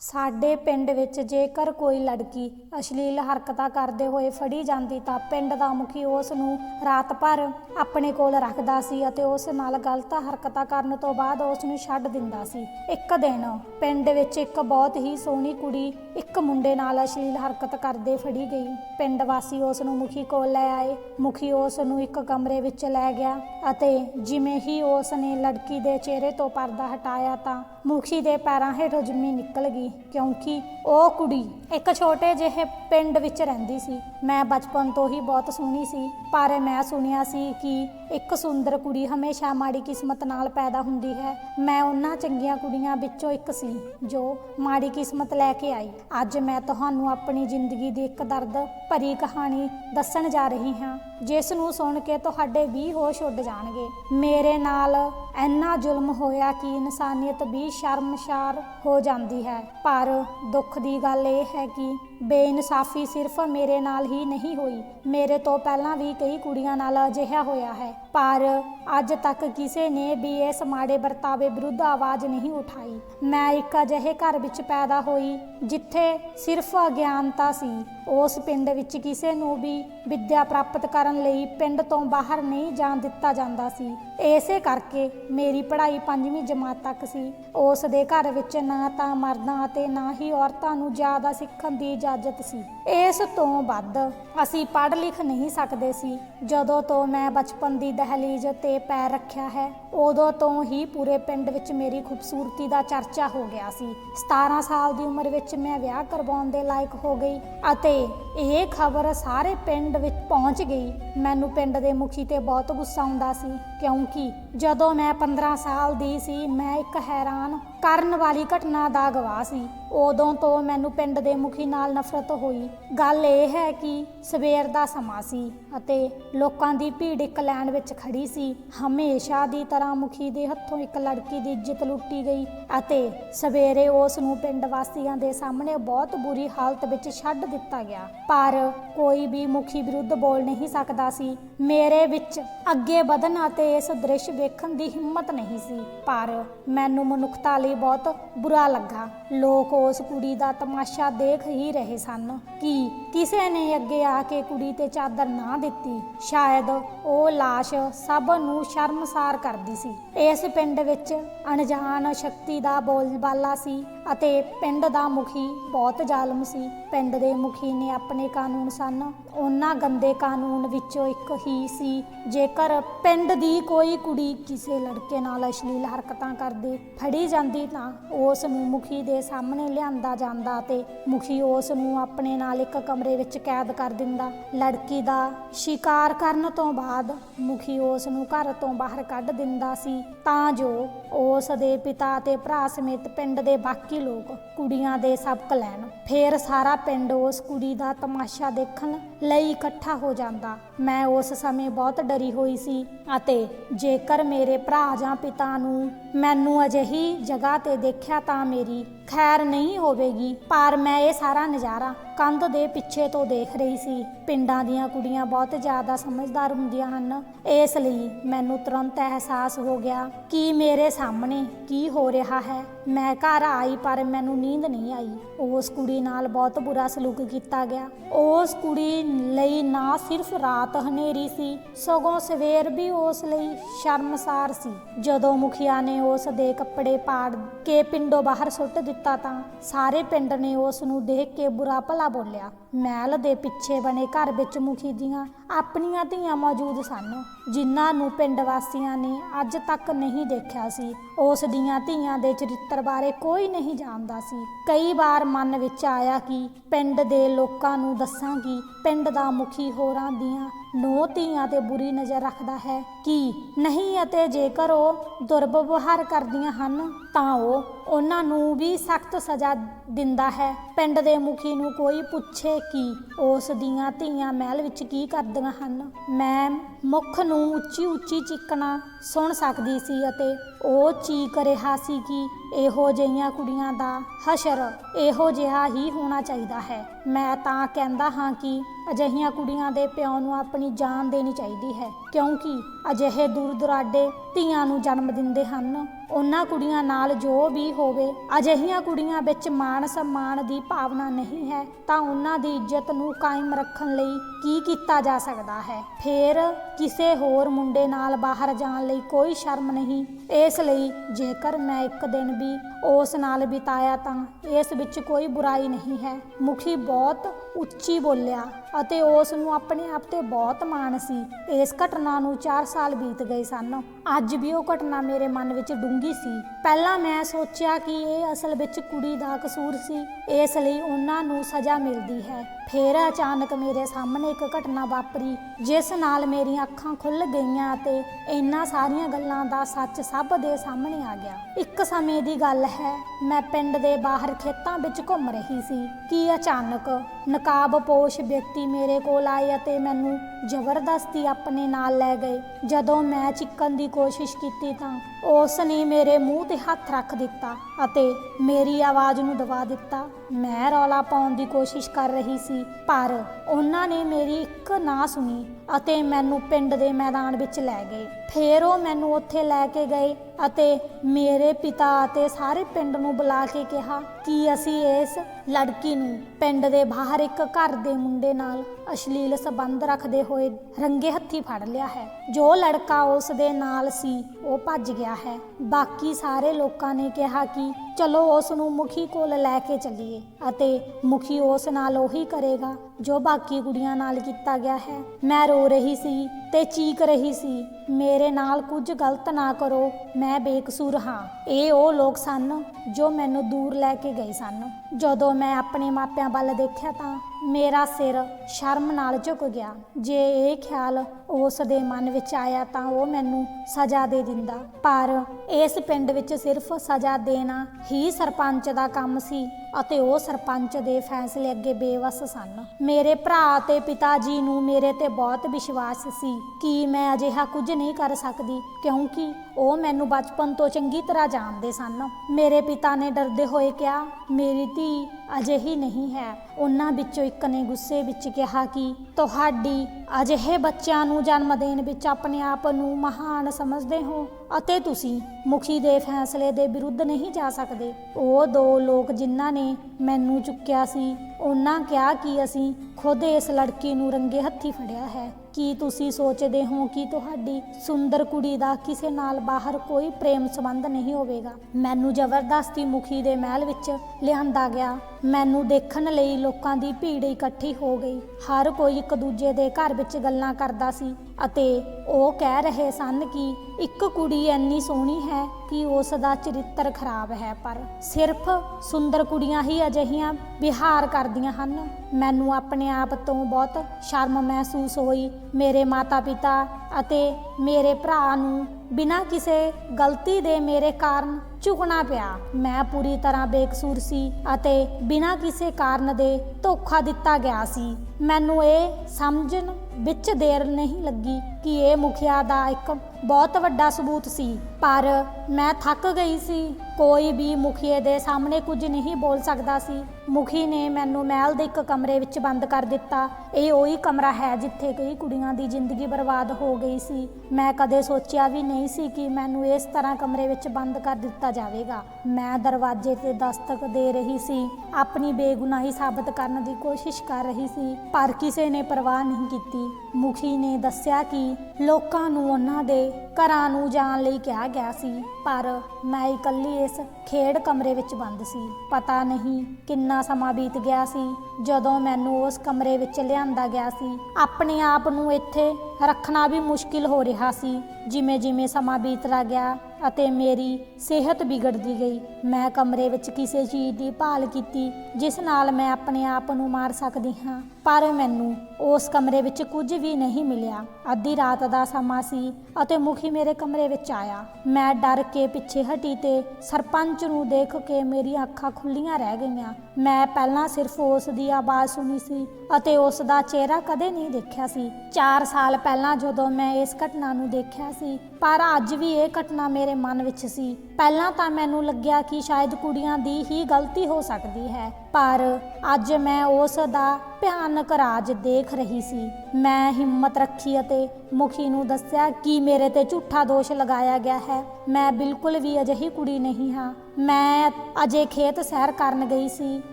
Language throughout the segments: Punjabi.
ਸਾਡੇ ਪਿੰਡ ਵਿੱਚ ਜੇਕਰ ਕੋਈ ਲੜਕੀ ਅਸ਼ਲੀਲ ਹਰਕਤਾਂ ਕਰਦੇ ਹੋਏ ਫੜੀ ਜਾਂਦੀ ਤਾਂ ਪਿੰਡ ਦਾ ਮੁਖੀ ਉਸ ਨੂੰ ਰਾਤ ਭਰ ਆਪਣੇ ਕੋਲ ਰੱਖਦਾ ਸੀ ਅਤੇ ਉਸ ਨਾਲ ਗਲਤ ਹਰਕਤਾਂ ਕਰਨ ਤੋਂ ਬਾਅਦ ਉਸ ਨੂੰ ਛੱਡ ਦਿੰਦਾ ਸੀ। ਇੱਕ ਦਿਨ ਪਿੰਡ ਵਿੱਚ ਇੱਕ ਬਹੁਤ ਹੀ ਸੋਹਣੀ ਕੁੜੀ ਇੱਕ ਮੁੰਡੇ ਨਾਲ ਅਸ਼ਲੀਲ ਹਰਕਤ ਕਰਦੇ ਫੜੀ ਗਈ। ਪਿੰਡ ਵਾਸੀ ਉਸ ਨੂੰ ਮੁਖੀ ਕੋਲ ਲੈ ਆਏ। ਮੁਖੀ ਉਸ ਨੂੰ ਇੱਕ ਕਮਰੇ ਵਿੱਚ ਲੈ ਗਿਆ ਅਤੇ ਜਿਵੇਂ ਹੀ ਉਸ ਨੇ ਲੜਕੀ ਦੇ ਚਿਹਰੇ ਤੋਂ ਪਰਦਾ ਹਟਾਇਆ ਤਾਂ ਮੁਖੀ ਦੇ ਪੈਰਾਂ ਹੇਠੋਂ ਜੁੰਮੀ ਨਿਕਲ ਗਈ, ਕਿਉਂਕਿ ਉਹ ਕੁੜੀ ਇੱਕ ਛੋਟੇ ਜਿਹੇ ਪਿੰਡ ਵਿੱਚ ਰਹਿੰਦੀ ਸੀ। ਮੈਂ ਬਚਪਨ ਤੋਂ ਹੀ ਬਹੁਤ ਸੋਹਣੀ ਸੀ, ਪਰ ਮੈਂ ਸੁਣਿਆ ਸੀ ਕਿ ਇੱਕ ਸੁੰਦਰ ਕੁੜੀ ਹਮੇਸ਼ਾ ਮਾੜੀ ਕਿਸਮਤ ਨਾਲ ਪੈਦਾ ਹੁੰਦੀ ਹੈ। ਮੈਂ ਉਹਨਾਂ ਚੰਗੀਆਂ ਕੁੜੀਆਂ ਵਿੱਚੋਂ ਇੱਕ ਸੀ, ਜੋ ਮਾੜੀ ਕਿਸਮਤ ਲੈ ਕੇ ਆਈ। ਅੱਜ ਮੈਂ ਤੁਹਾਨੂੰ ਆਪਣੀ ਜ਼ਿੰਦਗੀ ਦੀ ਇੱਕ ਦਰਦ ਭਰੀ ਕਹਾਣੀ ਦੱਸਣ ਜਾ ਰਹੀ ਹਾਂ। ਜਿਸ ਨੂੰ ਸੁਣ ਕੇ ਤੁਹਾਡੇ ਵੀ ਹੋਸ਼ ਉੱਡ ਜਾਣਗੇ। ਮੇਰੇ ਨਾਲ ਇੰਨਾ ਜ਼ੁਲਮ ਹੋਇਆ ਕਿ ਇਨਸਾਨੀਅਤ ਵੀ ਸ਼ਰਮਸ਼ਾਰ ਹੋ ਜਾਂਦੀ ਹੈ। ਪਰ ਦੁੱਖ ਦੀ ਗੱਲ ਇਹ ਹੈ ਕਿ ਬੇਇਨਸਾਫੀ ਸਿਰਫ ਮੇਰੇ ਨਾਲ ਹੀ ਨਹੀਂ ਹੋਈ। ਮੇਰੇ ਤੋਂ ਪਹਿਲਾਂ ਵੀ ਕਈ ਕੁੜੀਆਂ ਨਾਲ ਅਜਿਹਾ ਹੋਇਆ ਹੈ। ਪਰ ਅੱਜ ਤੱਕ ਕਿਸੇ ਨੇ ਵੀ ਇਸ ਮਾੜੇ ਵਰਤਾਵੇ ਵਿਰੁੱਧ ਆਵਾਜ਼ ਨਹੀਂ ਉਠਾਈ। ਮੈਂ ਇੱਕ ਅਜਿਹੇ ਘਰ ਵਿੱਚ ਪੈਦਾ ਹੋਈ, ਜਿੱਥੇ ਸਿਰਫ ਅਗਿਆਨਤਾ ਸੀ। ਉਸ ਪਿੰਡ ਵਿੱਚ ਕਿਸੇ ਨੂੰ ਵੀ ਵਿੱਦਿਆ ਪ੍ਰਾਪਤ ਕਰਨ ਲਈ ਪਿੰਡ ਤੋਂ ਬਾਹਰ ਨਹੀਂ ਜਾਣ ਦਿੱਤਾ ਜਾਂਦਾ ਸੀ। ਇਸੇ ਕਰਕੇ ਮੇਰੀ ਪੜ੍ਹਾਈ 5ਵੀਂ ਜਮਾਤ ਤੱਕ ਸੀ। ਉਸ ਦੇ ਘਰ ਵਿੱਚ ਨਾ ਤਾਂ ਮਰਦਾਂ ਅਤੇ ਨਾ ਹੀ ਔਰਤਾਂ ਨੂੰ ਜ਼ਿਆਦਾ ਸਿੱਖਣ ਦੀ ਇਜਾਜ਼ਤ ਸੀ। ਇਸ ਤੋਂ ਵੱਧ ਅਸੀਂ ਪੜ੍ਹ ਲਿਖ ਨਹੀਂ ਸਕਦੇ ਸੀ। ਜਦੋਂ ਤੋਂ ਮੈਂ ਬਚਪਨ ਦੀ ਦਹਲੀਜ਼ ਤੇ ਪੈਰ ਰੱਖਿਆ ਹੈ, ਉਦੋਂ ਤੋਂ ਹੀ ਪੂਰੇ ਪਿੰਡ ਵਿੱਚ ਮੇਰੀ ਖੂਬਸੂਰਤੀ ਦਾ ਚਰਚਾ ਹੋ ਗਿਆ ਸੀ। 17 ਸਾਲ ਦੀ ਉਮਰ ਵਿੱਚ ਮੈਂ ਵਿਆਹ ਕਰਵਾਉਣ ਦੇ ਲਾਇਕ ਹੋ ਗਈ ਅਤੇ ਇਹ ਖਬਰ ਸਾਰੇ ਪਿੰਡ ਵਿੱਚ ਪਹੁੰਚ ਗਈ। ਮੈਨੂੰ ਪਿੰਡ ਦੇ ਮੁਖੀ ਤੇ ਬਹੁਤ ਗੁੱਸਾ ਆਉਂਦਾ ਸੀ, ਕਿਉਂਕਿ ਜਦੋਂ ਮੈਂ 15 ਸਾਲ ਦੀ ਸੀ, ਮੈਂ ਇੱਕ ਹੈਰਾਨ ਕਰਨ ਵਾਲੀ ਘਟਨਾ ਦਾ ਗਵਾਹ ਸੀ। ਉਦੋਂ ਤੋਂ ਮੈਨੂੰ ਪਿੰਡ ਦੇ ਮੁਖੀ ਨਾਲ ਨਫ਼ਰਤ ਹੋਈ। ਗੱਲ ਇਹ ਹੈ ਕਿ ਸਵੇਰ ਦਾ ਸਮਾਂ ਸੀ ਅਤੇ ਲੋਕਾਂ ਦੀ ਭੀੜ ਇੱਕ ਲਾਈਨ ਵਿੱਚ ਖੜੀ ਸੀ। ਹਮੇਸ਼ਾ ਦੀ ਤਰ੍ਹਾਂ ਮੁਖੀ ਦੇ ਹੱਥੋਂ ਇੱਕ ਲੜਕੀ ਦੀ ਇੱਜ਼ਤ ਲੁੱਟੀ ਗਈ ਅਤੇ ਸਵੇਰੇ ਉਸ ਨੂੰ ਪਿੰਡ ਵਾਸੀਆਂ ਦੇ ਸਾਹਮਣੇ ਬਹੁਤ ਬੁਰੀ ਹਾਲਤ ਵਿੱਚ ਛੱਡ ਦਿੱਤਾ ਗਿਆ। ਪਰ ਕੋਈ ਵੀ ਮੁਖੀ ਵਿਰੁੱਧ ਬੋਲ ਨਹੀਂ ਸਕਦਾ ਸੀ। ਮੇਰੇ ਵਿੱਚ ਅੱਗੇ ਵਧਣ ਅਤੇ ਇਸ ਦ੍ਰਿਸ਼ ਵੇਖਣ ਦੀ ਹਿੰਮਤ ਨਹੀਂ ਸੀ। ਪਰ ਮੈਨੂੰ ਮਨੁੱਖਤਾ ਲਈ ਬਹੁਤ ਬੁਰਾ ਲੱਗਾ। ਲੋਕ ਉਸ ਕੁੜੀ ਦਾ ਤਮਾਸ਼ਾ ਦੇਖ ਹੀ ਰਹੇ ਸਨ ਕਿ ਕਿਸੇ ਨੇ ਅੱਗੇ ਆ ਕੇ ਕੁੜੀ ਤੇ ਚਾਦਰ ਨਾ ਦਿੱਤੀ। ਸ਼ਾਇਦ ਉਹ লাশ ਸਭ ਨੂੰ ਸ਼ਰਮਸਾਰ ਕਰਦੀ ਸੀ। ਇਸ ਪਿੰਡ ਵਿੱਚ ਅਣਜਾਣ ਸ਼ਕਤੀ ਦਾ ਬੋਲਬਾਲਾ ਸੀ ਅਤੇ ਪਿੰਡ ਦਾ ਮੁਖੀ ਬਹੁਤ ਜ਼ਾਲਮ ਸੀ। ਪਿੰਡ ਦੇ ਮੁਖੀ ਨੇ ਆਪਣੇ ਕਾਨੂੰਨ ਸਨ। ਉਹਨਾਂ ਗੰਦੇ ਕਾਨੂੰਨ ਵਿੱਚੋਂ ਇੱਕ ਹੀ ਸੀ। ਜੇਕਰ ਪਿੰਡ ਦੀ ਕੋਈ ਕੁੜੀ ਕਿਸੇ ਲੜਕੇ ਨਾਲ ਅਸ਼ਲੀਲ ਹਰਕਤਾਂ ਕਰਦੀ, ਫੜੀ ਜਾਂਦੀ ਤਾਂ ਉਸ ਨੂੰ ਮੁਖੀ ਦੇ ਸਾਹਮਣੇ ਲਿਆਂਦਾ ਜਾਂਦਾ ਤੇ ਮੁਖੀ ਉਸ ਨੂੰ ਆਪਣੇ ਨਾਲ ਇੱਕ ਕਮਰੇ ਵਿੱਚ ਕੈਦ ਕਰ ਦਿੰਦਾ। ਲੜਕੀ ਦਾ ਸ਼ਿਕਾਰ ਕਰਨ ਤੋਂ ਬਾਅਦ ਮੁਖੀ ਉਸ ਨੂੰ ਘਰ ਤੋਂ ਬਾਹਰ ਕੱਢ ਦਿੰਦਾ ਸੀ, ਤਾਂ ਜੋ ਉਸ ਦੇ ਪਿਤਾ ਤੇ ਭਰਾ ਸਮੇਤ ਪਿੰਡ ਦੇ ਬਾਕੀ ਲੋਕ ਕੁੜੀਆਂ ਦੇ ਸਬਕ ਲੈਣ। ਫੇਰ ਸਾਰਾ ਪਿੰਡ ਉਸ ਕੁੜੀ ਦਾ ਤਮਾਸ਼ਾ ਦੇਖਣ ਲਈ ਇਕੱਠਾ ਹੋ ਜਾਂਦਾ। ਮੈਂ ਉਸ ਸਮੇਂ ਬਹੁਤ ਡਰੀ ਹੋਈ ਸੀ ਅਤੇ ਜੇਕਰ ਮੇਰੇ ਭਰਾ ਜਾਂ ਪਿਤਾ ਨੂੰ ਮੈਨੂੰ ਅਜਿਹੀ ਜਗ੍ਹਾ ਤੇ ਦੇਖਿਆ ਤਾਂ ਮੇਰੀ ਖੈਰ ਨਹੀਂ ਹੋਵੇਗੀ, ਪਰ ਮੈਂ ਇਹ ਸਾਰਾ ਨਜ਼ਾਰਾ ਕੰਧ ਦੇ ਪਿੱਛੇ ਤੋਂ ਦੇਖ ਰਹੀ ਸੀ। ਪਿੰਡਾਂ ਦੀਆਂ ਕੁੜੀਆਂ ਬਹੁਤ ਜ਼ਿਆਦਾ ਸਮਝਦਾਰ ਹੁੰਦੀਆਂ ਹਨ। ਇਸ ਲਈ ਮੈਨੂੰ ਤੁਰੰਤ ਅਹਿਸਾਸ ਹੋ ਗਿਆ, ਕਿ ਮੇਰੇ ਸਾਹਮਣੇ ਕੀ ਹੋ ਰਿਹਾ ਹੈ? ਮੈਂ ਘਰ ਆਈ ਪਰ ਮੈਨੂੰ ਨੀਂਦ ਨਹੀਂ ਆਈ। ਉਸ ਕੁੜੀ ਨਾਲ ਬਹੁਤ ਬੁਰਾ ਸਲੂਕ ਕੀਤਾ ਗਿਆ। ਉਸ ਕੁੜੀ ਲਈ ਨਾ ਸਿਰਫ ਰਾਤ ਹਨੇਰੀ ਸੀ, ਸਗੋਂ ਸਵੇਰ ਵੀ ਉਸ ਲਈ ਸ਼ਰਮਸਾਰ ਸੀ। ਜਦੋਂ ਮੁਖੀਆ ਨੇ ਉਸ ਦੇ ਕੱਪੜੇ ਪਾੜ ਕੇ ਪਿੰਡੋਂ ਬਾਹਰ ਸੁੱਟ ਦਿੱਤਾ ਤਾਂ ਸਾਰੇ ਪਿੰਡ ਨੇ ਉਸ ਨੂੰ ਦੇਖ ਕੇ ਬੁਰਾ ਭਲਾ ਬੋਲਿਆ, ਮਹਿਲ ਦੇ ਪਿੱਛੇ ਬਣੇ ਘਰ ਵਿੱਚ ਮੁਖੀ ਦੀਆਂ ਆਪਣੀਆਂ ਧੀਆਂ ਮੌਜੂਦ ਸਨ। ਜਿਨ੍ਹਾਂ ਨੂੰ ਪਿੰਡ ਵਾਸੀਆਂ ਨੇ ਅੱਜ ਤੱਕ ਨਹੀਂ ਦੇਖਿਆ ਸੀ। ਉਸ ਦੀਆਂ ਧੀਆਂ ਦੇ ਚਰਿੱਤਰ ਬਾਰੇ ਕੋਈ ਨਹੀਂ ਜਾਣਦਾ ਸੀ। ਕਈ ਵਾਰ ਮਨ ਵਿੱਚ ਆਇਆ ਕਿ ਪਿੰਡ ਦੇ ਲੋਕਾਂ ਨੂੰ ਦੱਸਾਂਗੀ ਪਿੰਡ ਦਾ ਮੁਖੀ ਹੋਰਾਂ ਦੀਆਂ ਨੌ ਧੀਆਂ ਤੇ ਬੁਰੀ ਨਜ਼ਰ ਰੱਖਦਾ ਹੈ ਕਿ ਨਹੀਂ ਅਤੇ ਜੇਕਰ ਉਹ ਦੁਰਵਿਵਹਾਰ ਕਰਦੀਆਂ ਹਨ ਤਾਂ ਉਹ ਉਹਨਾਂ ਨੂੰ ਵੀ ਸਖਤ ਸਜ਼ਾ ਦਿੰਦਾ ਹੈ। ਪਿੰਡ ਦੇ ਮੁਖੀ ਨੂੰ ਕੋਈ ਪੁੱਛੇ ਕਿ ਉਸ ਦੀਆਂ ਧੀਆਂ ਮਹਿਲ ਵਿੱਚ ਕੀ ਕਰਦੀਆਂ ਹਨ। ਮੈਂ ਮੁਖ ਨੂੰ ਉੱਚੀ ਉੱਚੀ ਚੀਕਣਾ ਸੁਣ ਸਕਦੀ ਸੀ ਅਤੇ ਉਹ ਚੀਕ ਰਿਹਾ ਸੀ ਕਿ ਇਹੋ ਜਿਹੀਆਂ ਕੁੜੀਆਂ ਦਾ ਹਸ਼ਰ ਇਹੋ ਜਿਹਾ ਹੀ ਹੋਣਾ ਚਾਹੀਦਾ ਹੈ। ਮੈਂ ਤਾਂ ਕਹਿੰਦਾ ਹਾਂ ਕਿ ਅਜਿਹੀਆਂ ਕੁੜੀਆਂ ਦੇ ਪਿਓ ਨੂੰ ਆਪਣੀ ਜਾਨ ਦੇਣੀ ਚਾਹੀਦੀ ਹੈ, ਕਿਉਂਕਿ ਅਜਿਹੇ ਦੂਰ ਦੁਰਾਡੇ ਧੀਆਂ ਨੂੰ ਜਨਮ ਦਿੰਦੇ ਹਨ। ਉਹਨਾਂ ਕੁੜੀਆਂ ਨਾਲ ਜੋ ਵੀ ਹੋਵੇ, ਅਜਿਹੀਆਂ ਕੁੜੀਆਂ ਵਿੱਚ ਮਾਣ ਸਨਮਾਨ ਦੀ ਭਾਵਨਾ ਨਹੀਂ ਹੈ, ਤਾਂ ਉਹਨਾਂ ਦੀ ਇੱਜ਼ਤ ਨੂੰ ਕਾਇਮ ਰੱਖਣ ਲਈ ਕੀ ਕੀਤਾ ਜਾ ਸਕਦਾ ਹੈ? ਫੇਰ ਕਿਸੇ ਹੋਰ ਮੁੰਡੇ ਨਾਲ ਬਾਹਰ ਜਾਣ ਲਈ ਕੋਈ ਸ਼ਰਮ ਨਹੀਂ। ਇਸ ਲਈ ਜੇਕਰ ਮੈਂ ਇੱਕ ਦਿਨ ਵੀ ਉਸ ਨਾਲ ਬਿਤਾਇਆ ਤਾਂ ਇਸ ਵਿੱਚ ਕੋਈ ਬੁਰਾਈ ਨਹੀਂ ਹੈ। ਮੁਖੀ ਬਹੁਤ ਉੱਚੀ ਬੋਲਿਆ ਅਤੇ ਉਸ ਨੂੰ ਆਪਣੇ ਆਪ ਤੇ ਬਹੁਤ ਮਾਣ ਸੀ। ਇਸ ਘਟਨਾ ਨੂੰ 4 ਸਾਲ ਬੀਤ ਗਏ ਸਨ। ਅੱਜ ਵੀ ਉਹ ਘਟਨਾ ਮੇਰੇ ਮਨ ਵਿੱਚ ਡੂੰਗੀ ਸੀ। ਪਹਿਲਾਂ ਮੈਂ ਸੋਚਿਆ ਕਿ ਇਹ ਅਸਲ ਵਿੱਚ ਕੁੜੀ ਦਾ ਕਸੂਰ ਸੀ। ਇਸ ਲਈ ਉਹਨਾਂ ਨੂੰ ਸਜ਼ਾ ਮਿਲਦੀ ਹੈ। ਫੇਰ ਅਚਾਨਕ ਮੇਰੇ ਸਾਹਮਣੇ ਇੱਕ ਘਟਨਾ ਵਾਪਰੀ, ਜਿਸ ਨਾਲ ਮੇਰੀਆਂ ਅੱਖਾਂ ਖੁੱਲ ਗਈਆਂ ਅਤੇ ਇਹਨਾਂ ਸਾਰੀਆਂ ਗੱਲਾਂ ਦਾ ਸੱਚ ਸਭ ਦੇ ਸਾਹਮਣੇ ਆ ਗਿਆ। ਇੱਕ ਸਮੇਂ ਦੀ ਗੱਲ ਹੈ, ਮੈਂ ਪਿੰਡ ਦੇ ਬਾਹਰ ਖੇਤਾਂ ਵਿੱਚ ਘੁੰਮ ਰਹੀ ਸੀ। ਕਿ ਅਚਾਨਕ ਨਕਾਬਪੋਸ਼ ਵਿਅਕਤੀ ਮੇਰੇ ਕੋਲ ਆਏ ਅਤੇ ਮੈਨੂੰ ਜ਼ਬਰਦਸਤੀ ਆਪਣੇ ਨਾਲ ਲੈ ਗਏ। ਜਦੋਂ ਮੈਂ ਚਿੱਕਣ ਦੀ ਕੋਸ਼ਿਸ਼ ਕੀਤੀ ਤਾਂ ਉਸ ਨੇ ਮੇਰੇ ਮੂੰਹ ਤੇ ਹੱਥ ਰੱਖ ਦਿੱਤਾ ਅਤੇ ਮੇਰੀ ਆਵਾਜ਼ ਨੂੰ ਦਬਾ ਦਿੱਤਾ। ਮੈਂ ਰੌਲਾ ਪਾਉਣ ਦੀ ਕੋਸ਼ਿਸ਼ ਕਰ ਰਹੀ ਸੀ, ਪਰ ਉਹਨਾਂ ਨੇ ਮੇਰੀ ਇੱਕ ਨਾ ਸੁਣੀ ਅਤੇ ਮੈਨੂੰ ਪਿੰਡ ਦੇ ਮੈਦਾਨ ਵਿੱਚ ਲੈ ਗਏ। ਫਿਰ ਉਹ ਮੈਨੂੰ ਉੱਥੇ ਲੈ ਕੇ ਗਏ ਅਤੇ ਮੇਰੇ ਪਿਤਾ ਅਤੇ ਸਾਰੇ ਪਿੰਡ ਨੂੰ ਬੁਲਾ ਕੇ ਕਿਹਾ ਕਿ ਅਸੀਂ ਇਸ ਲੜਕੀ ਨੂੰ ਪਿੰਡ ਦੇ ਬਾਹਰ ਇੱਕ ਘਰ ਦੇ ਮੁੰਡੇ ਨਾਲ ਅਸ਼ਲੀਲ ਸਬੰਧ ਰੱਖਦੇ ਹੋਏ ਰੰਗੇ ਹੱਥੀ ਫੜ ਲਿਆ ਹੈ। ਜੋ ਲੜਕਾ ਉਸ ਦੇ ਨਾਲ ਸੀ, ਉਹ ਭੱਜ ਗਿਆ ਹੈ। ਬਾਕੀ ਸਾਰੇ ਲੋਕਾਂ ਨੇ ਕਿਹਾ ਕਿ ਚਲੋ ਉਸ ਨੂੰ ਮੁਖੀ ਕੋਲ ਲੈ ਕੇ ਚੱਲੀਏ ਅਤੇ ਮੁਖੀ ਉਸ ਨਾਲ ਉਹੀ ਕਰੇਗਾ ਜੋ ਬਾਕੀ ਕੁੜੀਆਂ ਨਾਲ ਕੀਤਾ ਗਿਆ ਹੈ। ਮੈਂ ਰੋ ਰਹੀ ਸੀ ਤੇ ਚੀਕ ਰਹੀ ਸੀ। ਮੇਰੇ ਨਾਲ ਕੁਝ ਗਲਤ ਨਾ ਕਰੋ, ਮੈਂ ਬੇਕਸੂਰ ਹਾਂ। ਇਹ ਉਹ ਲੋਕ ਸਨ ਜੋ ਮੈਨੂੰ ਦੂਰ ਲੈ ਕੇ ਗਏ ਸਨ। ਜਦੋਂ ਮੈਂ ਆਪਣੇ ਮਾਪਿਆਂ ਵੱਲ ਦੇਖਿਆ ਤਾਂ ਮੇਰਾ ਸਿਰ ਸ਼ਰਮ ਨਾਲ ਝੁਕ ਗਿਆ। ਜੇ ਇਹ ਖਿਆਲ ਉਸ ਦੇ ਮਨ ਵਿੱਚ ਆਇਆ ਤਾਂ ਉਹ ਮੈਨੂੰ ਸਜ਼ਾ ਦੇ ਦਿੰਦਾ। ਪਰ ਇਸ ਪਿੰਡ ਵਿੱਚ ਸਿਰਫ ਸਜ਼ਾ ਦੇਣਾ ਹੀ ਸਰਪੰਚ ਦਾ ਕੰਮ ਸੀ ਅਤੇ ਉਹ ਸਰਪੰਚ ਦੇ ਫੈਸਲੇ ਅੱਗੇ ਬੇਵਸ ਸਨ। ਮੇਰੇ ਭਰਾ ਤੇ ਪਿਤਾ ਜੀ ਨੂੰ ਮੇਰੇ ਤੇ ਬਹੁਤ ਵਿਸ਼ਵਾਸ ਸੀ ਕਿ ਮੈਂ ਅਜਿਹਾ ਕੁਝ ਨਹੀਂ ਕਰ ਸਕਦੀ, ਕਿਉਂਕਿ ਉਹ ਮੈਨੂੰ ਬਚਪਨ ਤੋਂ ਚੰਗੀ ਤਰ੍ਹਾਂ ਜਾਣਦੇ ਸਨ। ਮੇਰੇ ਪਿਤਾ ਨੇ ਡਰਦੇ ਹੋਏ ਕਿਹਾ, ਮੇਰੀ ਧੀ ਅਜਿਹੀ ਨਹੀਂ ਹੈ। ਉਹਨਾਂ ਵਿੱਚੋਂ ਇੱਕ ਨੇ ਗੁੱਸੇ ਵਿੱਚ ਕਿਹਾ ਕਿ ਤੁਹਾਡੀ ਅਜਿਹੇ ਬੱਚਿਆਂ ਨੂੰ ਜਨਮ ਦੇਣ ਵਿੱਚ ਆਪਣੇ ਆਪ ਨੂੰ ਮਹਾਨ ਸਮਝਦੇ ਹੋ ਅਤੇ ਤੁਸੀਂ ਮੁਖੀ ਦੇ ਫੈਸਲੇ ਦੇ ਵਿਰੁੱਧ ਨਹੀਂ ਜਾ ਸਕਦੇ। ਉਹ ਦੋ ਲੋਕ ਜਿਨ੍ਹਾਂ ਨੇ ਮੈਨੂੰ ਚੁੱਕਿਆ ਸੀ, ਉਹਨਾਂ ਕਿਹਾ ਕਿ ਅਸੀਂ ਖੁਦ ਇਸ ਲੜਕੀ ਨੂੰ ਰੰਗੇ ਹੱਥੀ ਫੜਿਆ ਹੈ। ਕੀ ਤੁਸੀਂ ਸੋਚਦੇ ਹੋ ਕਿ ਤੁਹਾਡੀ ਸੁੰਦਰ ਕੁੜੀ ਦਾ ਕਿਸੇ ਨਾਲ ਬਾਹਰ ਕੋਈ ਪ੍ਰੇਮ ਸੰਬੰਧ ਨਹੀਂ ਹੋਵੇਗਾ? ਮੈਨੂੰ ਜ਼ਬਰਦਸਤੀ ਮੁਖੀ ਦੇ ਮਹਿਲ ਵਿੱਚ ਲਿਆਂਦਾ ਗਿਆ। ਮੈਨੂੰ ਦੇਖਣ ਲਈ ਲੋਕਾਂ ਦੀ ਭੀੜ ਇਕੱਠੀ ਹੋ ਗਈ। ਹਰ ਕੋਈ ਇੱਕ ਦੂਜੇ ਦੇ ਘਰ ਵਿੱਚ ਗੱਲਾਂ ਕਰਦਾ ਸੀ ਅਤੇ ਉਹ ਕਹਿ ਰਹੇ ਸਨ ਕਿ ਇੱਕ ਕੁੜੀ ਇੰਨੀ ਸੋਹਣੀ ਹੈ ਕਿ ਉਸ ਦਾ ਚਰਿੱਤਰ ਖਰਾਬ ਹੈ, ਪਰ ਸਿਰਫ ਸੁੰਦਰ ਕੁੜੀਆਂ ਹੀ ਅਜਿਹੀਆਂ ਵਿਹਾਰ ਕਰਦੀਆਂ ਹਨ। ਮੈਨੂੰ ਆਪਣੇ ਆਪ ਤੋਂ ਬਹੁਤ ਸ਼ਰਮ ਮਹਿਸੂਸ ਹੋਈ। ਮੇਰੇ ਮਾਤਾ-ਪਿਤਾ ਅਤੇ ਮੇਰੇ ਭਰਾ ਨੂੰ ਬਿਨਾਂ ਕਿਸੇ ਗਲਤੀ ਦੇ ਮੇਰੇ ਕਾਰਨ ਝੁਕਣਾ ਪਿਆ। ਮੈਂ ਪੂਰੀ ਤਰ੍ਹਾਂ ਬੇਕਸੂਰ ਸੀ ਅਤੇ ਬਿਨਾਂ ਕਿਸੇ ਕਾਰਨ ਦੇ ਧੋਖਾ ਦਿੱਤਾ ਗਿਆ ਸੀ। ਮੈਨੂੰ ਇਹ ਸਮਝਣ ਵਿੱਚ ਦੇਰ ਨਹੀਂ ਲੱਗੀ। ਕਿ ਇਹ ਮੁਖੀਆ ਦਾ ਇੱਕ ਬਹੁਤ ਵੱਡਾ ਸਬੂਤ ਸੀ। ਪਰ ਮੈਂ ਥੱਕ ਗਈ ਸੀ। ਕੋਈ ਵੀ ਮੁਖੀਏ ਦੇ ਸਾਹਮਣੇ ਕੁਝ ਨਹੀਂ ਬੋਲ ਸਕਦਾ ਸੀ। ਮੁਖੀ ਨੇ ਮੈਨੂੰ ਮਹਿਲ ਦੇ ਇੱਕ ਕਮਰੇ ਵਿੱਚ ਬੰਦ ਕਰ ਦਿੱਤਾ। ਇਹ ਉਹੀ ਕਮਰਾ ਹੈ ਜਿੱਥੇ ਕਈ ਕੁੜੀਆਂ ਦੀ ਜ਼ਿੰਦਗੀ ਬਰਬਾਦ ਹੋ ਗਈ ਸੀ। ਮੈਂ ਕਦੇ ਸੋਚਿਆ ਵੀ ਨਹੀਂ ਸੀ ਕਿ ਮੈਨੂੰ ਇਸ ਤਰ੍ਹਾਂ ਕਮਰੇ ਵਿੱਚ ਬੰਦ ਕਰ ਦਿੱਤਾ ਜਾਵੇਗਾ। ਮੈਂ ਦਰਵਾਜ਼ੇ ਤੇ ਦਸਤਕ ਦੇ ਰਹੀ ਸੀ। ਆਪਣੀ ਬੇਗੁਨਾਹੀ ਸਾਬਤ ਕਰਨ ਦੀ ਕੋਸ਼ਿਸ਼ ਕਰ ਰਹੀ ਸੀ। ਪਰ ਕਿਸੇ ਨੇ ਪਰਵਾਹ ਨਹੀਂ ਕੀਤੀ। ਮੁਖੀ ਨੇ ਦੱਸਿਆ ਕਿ ਲੋਕਾਂ ਨੂੰ ਉਹਨਾਂ ਦੇ ਘਰਾਂ ਨੂੰ ਜਾਣ ਲਈ ਕਿਹਾ ਗਿਆ ਸੀ, ਪਰ ਮੈਂ ਇਕੱਲੀ ਇਸ ਖੇਡ ਕਮਰੇ ਵਿੱਚ ਬੰਦ ਸੀ। ਪਤਾ ਨਹੀਂ ਕਿੰਨਾ ਸਮਾਂ ਬੀਤ ਗਿਆ ਸੀ, ਜਦੋਂ ਮੈਨੂੰ ਉਸ ਕਮਰੇ ਵਿੱਚ ਲਿਆਂਦਾ ਗਿਆ ਸੀ। ਆਪਣੇ ਆਪ ਨੂੰ ਇੱਥੇ ਰੱਖਣਾ ਵੀ ਮੁਸ਼ਕਿਲ ਹੋ ਰਿਹਾ ਸੀ ਜਿਵੇਂ ਜਿਵੇਂ ਸਮਾਂ ਬੀਤਦਾ ਗਿਆ ਅਤੇ ਮੇਰੀ ਸਿਹਤ ਵਿਗੜਦੀ ਗਈ। ਮੈਂ ਕਮਰੇ ਵਿੱਚ ਕਿਸੇ ਚੀਜ਼ ਦੀ ਭਾਲ ਕੀਤੀ, ਜਿਸ ਨਾਲ ਮੈਂ ਆਪਣੇ ਆਪ ਨੂੰ ਮਾਰ ਸਕਦੀ ਹਾਂ। ਪਰ ਮੈਨੂੰ ਉਸ ਕਮਰੇ ਵਿੱਚ ਕੁਝ ਵੀ ਨਹੀਂ ਮਿਲਿਆ। ਅੱਧੀ ਰਾਤ ਦਾ ਸਮਾਂ ਸੀ ਅਤੇ ਮੁਖੀ ਮੇਰੇ ਕਮਰੇ ਵਿੱਚ ਆਇਆ। ਮੈਂ ਡਰ ਕੇ ਪਿੱਛੇ ਹਟੀ ਤੇ ਸਰਪੰਚ ਨੂੰ ਦੇਖ ਕੇ ਮੇਰੀਆਂ ਅੱਖਾਂ ਖੁੱਲੀਆਂ ਰਹਿ ਗਈਆਂ। ਮੈਂ ਪਹਿਲਾਂ ਸਿਰਫ ਉਸ ਦੀ ਆਵਾਜ਼ ਸੁਣੀ ਸੀ ਅਤੇ ਉਸ ਦਾ ਚਿਹਰਾ ਕਦੇ ਨਹੀਂ ਦੇਖਿਆ ਸੀ। 4 ਸਾਲ ਪਹਿਲਾਂ ਜਦੋਂ ਮੈਂ ਇਸ ਘਟਨਾ ਨੂੰ ਦੇਖਿਆ ਸੀ, ਪਰ ਅੱਜ ਵੀ ਇਹ ਘਟਨਾ ਮੇਰੇ ਮਨ ਵਿੱਚ ਸੀ। ਪਹਿਲਾਂ ਤਾਂ ਮੈਨੂੰ ਲੱਗਿਆ ਕਿ ਸ਼ਾਇਦ ਕੁੜੀਆਂ ਦੀ ਹੀ ਗਲਤੀ ਹੋ ਸਕਦੀ ਹੈ। ਪਰ ਅੱਜ ਮੈਂ ਉਸ ਦਾ ਭਿਆਨਕ ਰਾਜ ਦੇਖ ਰਹੀ ਸੀ। ਮੈਂ ਹਿੰਮਤ ਰੱਖੀ ਅਤੇ ਮੁਖੀ ਨੂੰ ਦੱਸਿਆ ਕਿ ਮੇਰੇ ਤੇ ਝੂਠਾ ਦੋਸ਼ ਲਗਾਇਆ ਗਿਆ ਹੈ। ਮੈਂ ਬਿਲਕੁਲ ਵੀ ਅਜਿਹੀ ਕੁੜੀ ਨਹੀਂ ਹਾਂ। ਮੈਂ ਅਜੇ ਖੇਤ ਸੈਰ ਕਰਨ ਗਈ ਸੀ।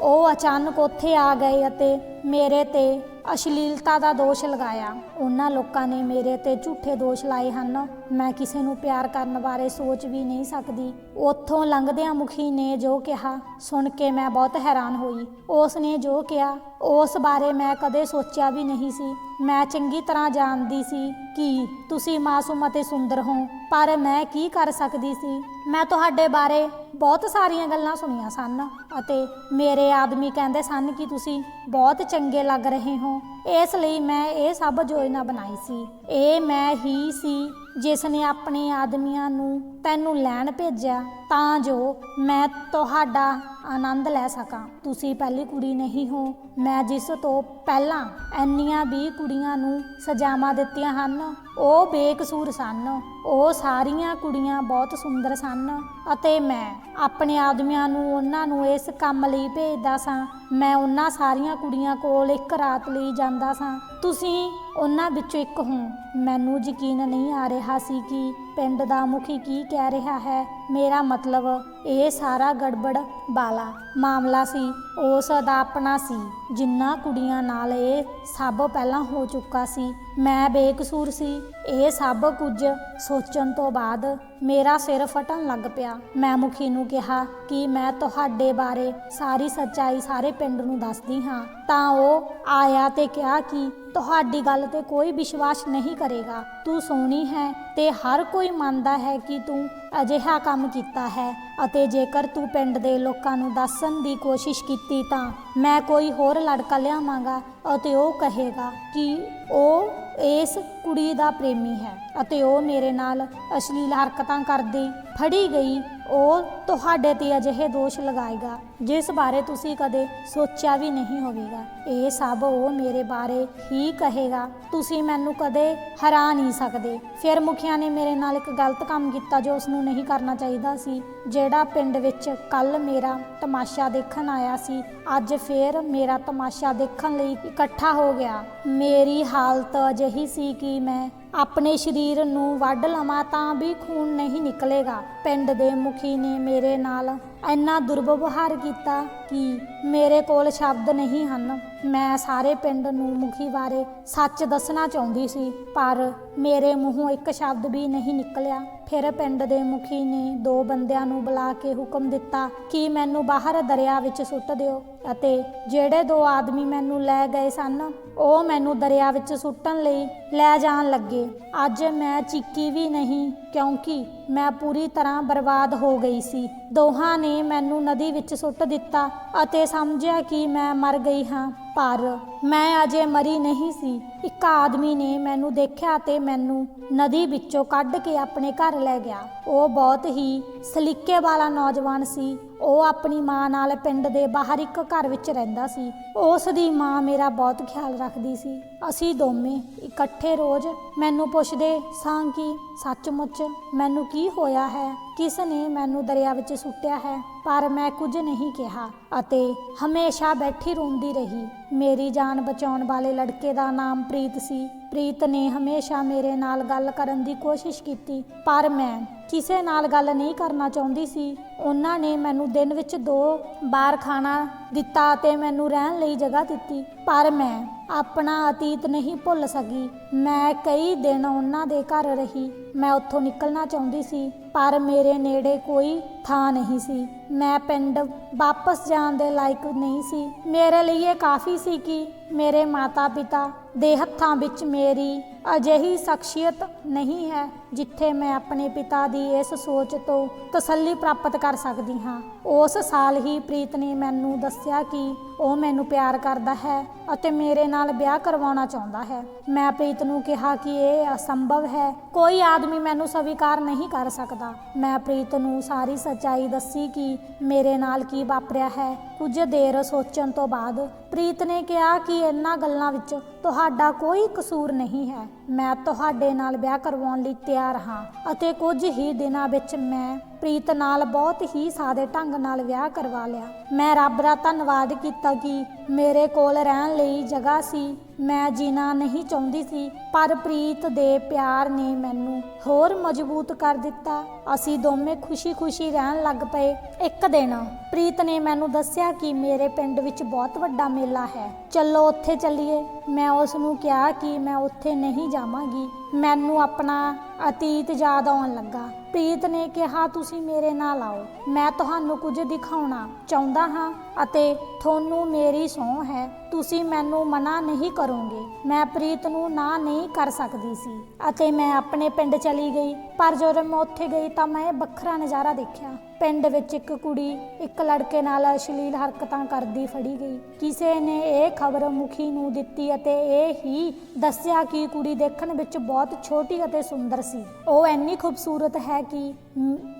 ਉਹ ਅਚਾਨਕ ਉੱਥੇ ਆ ਗਏ ਅਤੇ ਮੇਰੇ ਤੇ ਅਸ਼ਲੀਲਤਾ ਦਾ ਦੋਸ਼ ਲਗਾਇਆ। ਉਹਨਾਂ ਲੋਕਾਂ ਨੇ ਮੇਰੇ ਤੇ ਝੂਠੇ ਦੋਸ਼ ਲਾਏ ਹਨ। ਮੈਂ ਕਿਸੇ ਨੂੰ ਪਿਆਰ ਕਰਨ ਬਾਰੇ ਸੋਚ ਵੀ ਨਹੀਂ ਸਕਦੀ। ਉੱਥੋਂ ਲੰਘਦਿਆਂ ਮੁਖੀ ਨੇ ਜੋ ਕਿਹਾ, ਸੁਣ ਕੇ ਮੈਂ ਬਹੁਤ ਹੈਰਾਨ ਹੋਈ। ਉਸ ਨੇ ਜੋ ਕਿਹਾ ਉਸ ਬਾਰੇ ਮੈਂ ਕਦੇ ਸੋਚਿਆ ਵੀ ਨਹੀਂ ਸੀ। ਮੈਂ ਚੰਗੀ ਤਰ੍ਹਾਂ ਜਾਣਦੀ ਸੀ ਕਿ ਤੁਸੀਂ ਮਾਸੂਮ ਅਤੇ ਸੁੰਦਰ ਹੋ, ਪਰ ਮੈਂ ਕੀ ਕਰ ਸਕਦੀ ਸੀ? ਮੈਂ ਤੁਹਾਡੇ ਬਾਰੇ ਬਹੁਤ ਸਾਰੀਆਂ ਗੱਲਾਂ ਸੁਣੀਆਂ ਸਨ ਅਤੇ ਮੇਰੇ ਆਦਮੀ ਕਹਿੰਦੇ ਸਨ ਕਿ ਤੁਸੀਂ ਬਹੁਤ ਚੰਗੇ ਲੱਗ ਰਹੇ ਹੋ। ਇਸ ਲਈ ਮੈਂ ਇਹ ਸਭ ਯੋਜਨਾ ਬਣਾਈ ਸੀ। ਇਹ ਮੈਂ ਹੀ ਸੀ ਜਿਸ ਨੇ ਆਪਣੇ ਆਦਮੀਆਂ ਨੂੰ ਤੈਨੂੰ ਲੈਣ ਭੇਜਿਆ, ਤਾਂ ਜੋ ਮੈਂ ਤੁਹਾਡਾ ਆਨੰਦ ਲੈ ਸਕਾਂ। ਤੁਸੀਂ ਪਹਿਲੀ ਕੁੜੀ ਨਹੀਂ ਹੋ। ਮੈਂ ਜਿਸ ਤੋਂ ਪਹਿਲਾਂ ਇੰਨੀਆਂ ਵੀ ਕੁੜੀਆਂ ਨੂੰ ਸਜ਼ਾਵਾਂ ਦਿੱਤੀਆਂ ਹਨ, ਉਹ ਬੇਕਸੂਰ ਸਨ। ਉਹ ਸਾਰੀਆਂ ਕੁੜੀਆਂ ਬਹੁਤ ਸੁੰਦਰ ਸਨ ਅਤੇ ਮੈਂ ਆਪਣੇ ਆਦਮੀਆਂ ਨੂੰ ਉਹਨਾਂ ਨੂੰ ਇਸ ਕੰਮ ਲਈ ਭੇਜਦਾ ਸਾਂ। ਮੈਂ ਉਹਨਾਂ ਸਾਰੀਆਂ ਕੁੜੀਆਂ ਕੋਲ ਇੱਕ ਰਾਤ ਲਈ ਜਾਂਦਾ ਸਾਂ। ਤੁਸੀਂ ਉਹਨਾਂ ਵਿੱਚੋਂ ਇੱਕ ਹੋ। ਮੈਨੂੰ ਯਕੀਨ ਨਹੀਂ ਆ ਰਿਹਾ ਸੀ ਕਿ ਪਿੰਡ ਦਾ ਮੁਖੀ ਕੀ ਕਹਿ ਰਿਹਾ ਹੈ। ਮੇਰਾ ਮਤਲਬ ਇਹ ਸਾਰਾ ਗੜਬੜ ਵਾਲਾ ਮਾਮਲਾ ਸੀ। ਉਸ ਦਾ ਆਪਣਾ ਸੀ। ਜਿੰਨਾ ਕੁੜੀਆਂ ਨਾਲ ਇਹ ਸਭ ਪਹਿਲਾਂ ਹੋ ਚੁੱਕਾ ਸੀ। ਮੈਂ ਬੇਕਸੂਰ ਸੀ। ਇਹ ਸਭ ਕੁਝ ਸੋਚਣ ਤੋਂ ਬਾਅਦ ਮੇਰਾ ਸਿਰ ਫਟਣ ਲੱਗ ਪਿਆ। ਮੈਂ ਮੁਖੀ ਨੂੰ ਕਿਹਾ ਕਿ ਮੈਂ ਤੁਹਾਡੇ ਬਾਰੇ ਸਾਰੀ ਸੱਚਾਈ ਸਾਰੇ ਪਿੰਡ ਨੂੰ ਦੱਸਦੀ ਹਾਂ। ਤਾਂ ਉਹ ਆਇਆ ਤੇ ਕਿਹਾ ਕਿ ਤੁਹਾਡੀ ਗੱਲ ਤੇ ਕੋਈ ਵਿਸ਼ਵਾਸ ਨਹੀਂ ਕਰੇਗਾ। ਤੂੰ ਸੋਹਣੀ ਹੈ ਤੇ ਹਰ ਕੋਈ ਮੰਨਦਾ ਹੈ ਕਿ ਤੂੰ ਅਜਿਹਾ ਕੰਮ ਕੀਤਾ ਹੈ ਅਤੇ ਜੇਕਰ ਤੂੰ ਪਿੰਡ ਦੇ ਲੋਕਾਂ ਨੂੰ ਦੱਸਣ ਦੀ ਕੋਸ਼ਿਸ਼ ਕੀਤੀ ਤਾਂ ਮੈਂ ਕੋਈ ਹੋਰ ਲੜਕਾ ਲਿਆਵਾਂਗਾ ਅਤੇ ਉਹ ਕਹੇਗਾ ਕਿ ਉਹ ਇਸ ਕੁੜੀ ਦਾ ਪ੍ਰੇਮੀ ਹੈ ਅਤੇ ਉਹ ਮੇਰੇ ਨਾਲ ਅਸ਼ਲੀਲ ਹਰਕਤਾਂ ਕਰਦੀ ਫੜੀ ਗਈ ਉਹ ਤੁਹਾਡੇ ਤੇ ਅਜਿਹੇ ਦੋਸ਼ ਲਗਾਏਗਾ। ਜਿਸ ਬਾਰੇ ਤੁਸੀਂ ਕਦੇ ਸੋਚਿਆ ਵੀ ਨਹੀਂ ਹੋਵੇਗਾ, ਇਹ ਸਭ ਉਹ ਮੇਰੇ ਬਾਰੇ ਹੀ ਕਹੇਗਾ। ਤੁਸੀਂ ਮੈਨੂੰ ਕਦੇ ਹਰਾ ਨਹੀਂ ਸਕਦੇ। ਫਿਰ ਮੁਖੀਆ ਨੇ ਮੇਰੇ ਨਾਲ ਇੱਕ ਗਲਤ ਕੰਮ ਕੀਤਾ ਜੋ ਉਸ ਨੂੰ ਨਹੀਂ ਕਰਨਾ ਚਾਹੀਦਾ ਸੀ, ਜਿਹੜਾ ਪਿੰਡ ਵਿੱਚ ਕੱਲ ਮੇਰਾ ਤਮਾਸ਼ਾ ਦੇਖਣ ਆਇਆ ਸੀ। ਅੱਜ ਫੇਰ ਮੇਰਾ ਤਮਾਸ਼ਾ ਦੇਖਣ ਲਈ ਇਕੱਠਾ ਹੋ ਗਿਆ। ਮੇਰੀ ਹਾਲਤ ਅਜਿਹੀ ਸੀ ਕਿ ਮੈਂ ਆਪਣੇ ਸਰੀਰ ਨੂੰ ਵੱਢ ਲਵਾਂ ਤਾਂ ਵੀ ਖੂਨ ਨਹੀਂ ਨਿਕਲੇਗਾ। ਪਿੰਡ ਦੇ ਮੁਖੀ ਨੇ ਮੇਰੇ ਨਾਲ ਇੰਨਾ ਦੁਰਵਿਵਹਾਰ ਕੀਤਾ ਕਿ ਮੇਰੇ ਕੋਲ ਸ਼ਬਦ ਨਹੀਂ ਹਨ। ਮੈਂ ਸਾਰੇ ਪਿੰਡ ਨੂੰ ਮੁਖੀ ਬਾਰੇ ਸੱਚ ਦੱਸਣਾ ਚਾਹੁੰਦੀ ਸੀ, ਪਰ ਮੇਰੇ ਮੂੰਹੋਂ ਇੱਕ ਸ਼ਬਦ ਵੀ ਨਹੀਂ ਨਿਕਲਿਆ। ਫਿਰ ਪਿੰਡ ਦੇ ਮੁਖੀ ਨੇ ਦੋ ਬੰਦਿਆਂ ਨੂੰ ਬੁਲਾ ਕੇ ਹੁਕਮ ਦਿੱਤਾ ਕਿ ਮੈਨੂੰ ਬਾਹਰ ਦਰਿਆ ਵਿੱਚ ਸੁੱਟ ਦਿਓ ਅਤੇ ਜਿਹੜੇ ਦੋ ਆਦਮੀ ਮੈਨੂੰ ਲੈ ਗਏ ਸਨ, ਉਹ ਮੈਨੂੰ ਦਰਿਆ ਵਿੱਚ ਸੁੱਟਣ ਲਈ ਲੈ ਜਾਣ ਲੱਗੇ। ਅੱਜ ਮੈਂ ਚੀਕੀ ਵੀ ਨਹੀਂ, ਕਿਉਂਕਿ ਮੈਂ ਪੂਰੀ ਤਰ੍ਹਾਂ ਬਰਬਾਦ ਹੋ ਗਈ ਸੀ। ਦੋਹਾਂ ਨੇ ਮੈਨੂੰ ਨਦੀ ਵਿੱਚ ਸੁੱਟ ਦਿੱਤਾ ਅਤੇ ਸਮਝਿਆ ਕਿ ਮੈਂ ਮਰ ਗਈ ਹਾਂ। ਪਰ ਮੈਂ ਅਜੇ ਮਰੀ ਨਹੀਂ ਸੀ। ਇੱਕ ਆਦਮੀ ਨੇ ਮੈਨੂੰ ਦੇਖਿਆ ਤੇ ਮੈਨੂੰ ਨਦੀ ਵਿੱਚੋਂ ਕੱਢ ਕੇ ਆਪਣੇ ਘਰ ਲੈ ਗਿਆ। ਉਹ ਬਹੁਤ ਹੀ ਸਲੀਕੇ ਵਾਲਾ ਨੌਜਵਾਨ ਸੀ। ਉਹ ਆਪਣੀ ਮਾਂ ਨਾਲ ਪਿੰਡ ਦੇ ਬਾਹਰ ਇੱਕ ਘਰ ਵਿੱਚ ਰਹਿੰਦਾ ਸੀ। ਉਸ ਦੀ ਮਾਂ ਮੇਰਾ ਬਹੁਤ ਖਿਆਲ ਰੱਖਦੀ ਸੀ। ਅਸੀਂ ਦੋਵੇਂ ਇਕੱਠੇ ਰੋਜ਼ ਮੈਨੂੰ ਪੁੱਛਦੇ, ਸਾਂ ਕਿ? ਸੱਚਮੁੱਚ ਮੈਨੂੰ ਕੀ ਹੋਇਆ ਹੈ? ਕਿਸ ਨੇ ਮੈਨੂੰ ਦਰਿਆ ਵਿੱਚ ਸੁੱਟਿਆ ਹੈ? ਪਰ ਮੈਂ ਕੁਝ ਨਹੀਂ ਕਿਹਾ ਅਤੇ ਹਮੇਸ਼ਾ ਬੈਠੀ ਰੋਂਦੀ ਰਹੀ। ਮੇਰੀ ਜਾਨ ਬਚਾਉਣ ਵਾਲੇ ਲੜਕੇ ਦਾ ਨਾਮ ਪ੍ਰੀਤ ਸੀ। ਪ੍ਰੀਤ ਨੇ ਹਮੇਸ਼ਾ ਮੇਰੇ ਨਾਲ ਗੱਲ ਕਰਨ ਦੀ ਕੋਸ਼ਿਸ਼ ਕੀਤੀ, ਪਰ ਮੈਂ ਕਿਸੇ ਨਾਲ ਗੱਲ ਨਹੀਂ ਕਰਨਾ ਚਾਹੁੰਦੀ ਸੀ। ਉਹਨਾਂ ਨੇ ਮੈਨੂੰ ਦਿਨ ਵਿੱਚ ਦੋ ਬਾਰ ਖਾਣਾ ਦਿੱਤਾ ਅਤੇ ਮੈਨੂੰ ਰਹਿਣ ਲਈ ਜਗ੍ਹਾ ਦਿੱਤੀ, ਪਰ ਮੈਂ ਆਪਣਾ ਅਤੀਤ ਨਹੀਂ ਭੁੱਲ ਸਕੀ। ਮੈਂ ਕਈ ਦਿਨ ਉਹਨਾਂ ਦੇ ਘਰ ਰਹੀ, ਮੈਂ ਉੱਥੋਂ ਨਿਕਲਣਾ ਚਾਹੁੰਦੀ ਸੀ, ਪਰ ਮੇਰੇ ਨੇੜੇ ਕੋਈ ਥਾਂ ਨਹੀਂ ਸੀ। ਮੈਂ ਪਿੰਡ ਵਾਪਸ ਜਾਣ ਦੇ ਲਾਇਕ ਨਹੀਂ ਸੀ। ਮੇਰੇ ਲਈ ਇਹ ਕਾਫੀ ਸੀ ਕਿ ਮੇਰੇ ਮਾਤਾ-ਪਿਤਾ ਦੇ ਹੱਥਾਂ ਵਿੱਚ ਮੇਰੀ ਅਜਿਹੀ ਸ਼ਖਸੀਅਤ ਨਹੀਂ ਹੈ ਜਿੱਥੇ ਮੈਂ ਆਪਣੇ ਪਿਤਾ ਦੀ ਇਸ ਸੋਚ ਤੋਂ ਤਸੱਲੀ ਪ੍ਰਾਪਤ ਕਰ ਸਕਦੀ ਹਾਂ। ਉਸ ਸਾਲ ਹੀ ਪ੍ਰੀਤ ਨੇ ਮੈਨੂੰ ਦੱਸਿਆ ਕਿ ਉਹ ਮੈਨੂੰ ਪਿਆਰ ਕਰਦਾ ਹੈ ਅਤੇ ਮੇਰੇ ਨਾਲ ਵਿਆਹ ਕਰਵਾਉਣਾ ਚਾਹੁੰਦਾ ਹੈ। ਮੈਂ ਪ੍ਰੀਤ ਨੂੰ ਕਿਹਾ ਕਿ ਇਹ ਅਸੰਭਵ ਹੈ। ਕੋਈ ਆਦਮੀ ਮੈਨੂੰ ਸਵੀਕਾਰ ਨਹੀਂ ਕਰ ਸਕਦਾ। ਮੈਂ ਪ੍ਰੀਤ ਨੂੰ ਸਾਰੀ ਸੱਚਾਈ ਦੱਸੀ ਕਿ ਮੇਰੇ ਨਾਲ ਕੀ ਵਾਪਰਿਆ ਹੈ। ਕੁਝ ਦੇਰ ਸੋਚਣ ਤੋਂ ਬਾਅਦ ਪ੍ਰੀਤ ਨੇ ਕਿਹਾ ਕਿ ਇਹਨਾਂ ਗੱਲਾਂ ਵਿੱਚ ਤੁਹਾਡਾ ਤੁਹਾਡਾ ਕੋਈ ਕਸੂਰ ਨਹੀਂ ਹੈ। ਮੈਂ ਤੁਹਾਡੇ ਨਾਲ ਵਿਆਹ ਕਰਵਾਉਣ ਲਈ ਤਿਆਰ ਹਾਂ ਅਤੇ ਕੁਝ ਹੀ ਦਿਨਾਂ ਵਿੱਚ ਮੈਂ ਪ੍ਰੀਤ ਨਾਲ ਬਹੁਤ ਹੀ ਸਾਦੇ ਢੰਗ ਨਾਲ ਵਿਆਹ ਕਰਵਾ ਲਿਆ। ਮੈਂ ਰੱਬ ਦਾ ਧੰਨਵਾਦ ਕੀਤਾ ਕਿ ਮੇਰੇ ਕੋਲ ਰਹਿਣ ਲਈ ਜਗ੍ਹਾ ਸੀ। ਮੈਂ ਜੀਣਾ ਨਹੀਂ ਚਾਹੁੰਦੀ ਸੀ, ਪਰ ਪ੍ਰੀਤ ਦੇ ਪਿਆਰ ਨੇ ਮੈਨੂੰ ਹੋਰ ਮਜ਼ਬੂਤ ਕਰ ਦਿੱਤਾ। ਅਸੀਂ ਦੋਵੇਂ ਖੁਸ਼ੀ-ਖੁਸ਼ੀ ਰਹਿਣ ਲੱਗ ਪਏ ਇੱਕ ਦਿਨ। ਪ੍ਰੀਤ ਨੇ ਮੈਨੂੰ ਦੱਸਿਆ ਕਿ ਮੇਰੇ ਪਿੰਡ ਵਿੱਚ ਬਹੁਤ ਵੱਡਾ ਮੇਲਾ ਹੈ। ਚੱਲੋ ਉੱਥੇ ਚੱਲੀਏ। ਮੈਂ ਉਸ ਨੂੰ ਕਿਹਾ ਕਿ ਮੈਂ ਉੱਥੇ ਨਹੀਂ ਜਾਵਾਂਗੀ। ਮੈਨੂੰ ਆਪਣਾ ਅਤੀਤ ਯਾਦ ਆਉਣ ਲੱਗਾ। ਪ੍ਰੀਤ ਨੇ ਕਿਹਾ, ਤੁਸੀਂ ਮੇਰੇ ਨਾਲ ਆਓ। ਮੈਂ ਤੁਹਾਨੂੰ ਕੁਝ ਦਿਖਾਉਣਾ ਚਾਹੁੰਦਾ ਹਾਂ ਅਤੇ ਤੁਹਾਨੂੰ ਮੇਰੀ ਸਹੁੰ ਹੈ। ਤੁਸੀਂ ਮੈਨੂੰ ਮਨਾ ਨਹੀਂ ਕਰੋਗੇ। ਮੈਂ ਪ੍ਰੀਤ ਨੂੰ ਨਾ ਨਹੀਂ ਕਰ ਸਕਦੀ ਸੀ ਅਤੇ ਮੈਂ ਆਪਣੇ ਪਿੰਡ ਚਲੀ ਗਈ। ਪਰ ਜਦੋਂ ਮੈਂ ਉੱਥੇ ਗਈ ਤਾਂ ਮੈਂ ਵੱਖਰਾ ਨਜ਼ਾਰਾ ਦੇਖਿਆ। ਪਿੰਡ ਵਿੱਚ ਇੱਕ ਕੁੜੀ, ਇੱਕ ਲੜਕੇ ਨਾਲ ਅਸ਼ਲੀਲ ਹਰਕਤਾਂ ਕਰਦੀ ਫੜੀ ਗਈ। ਕਿਸੇ ਨੇ ਇਹ ਖਬਰ ਮੁਖੀ ਨੂੰ ਦਿੱਤੀ ਅਤੇ ਇਹ ਹੀ ਦੱਸਿਆ ਕਿ ਕੁੜੀ ਦੇਖਣ ਵਿੱਚ ਬਹੁਤ ਛੋਟੀ ਅਤੇ ਸੁੰਦਰ ਸੀ। ਉਹ ਇੰਨੀ ਖੂਬਸੂਰਤ ਹੈ ਕਿ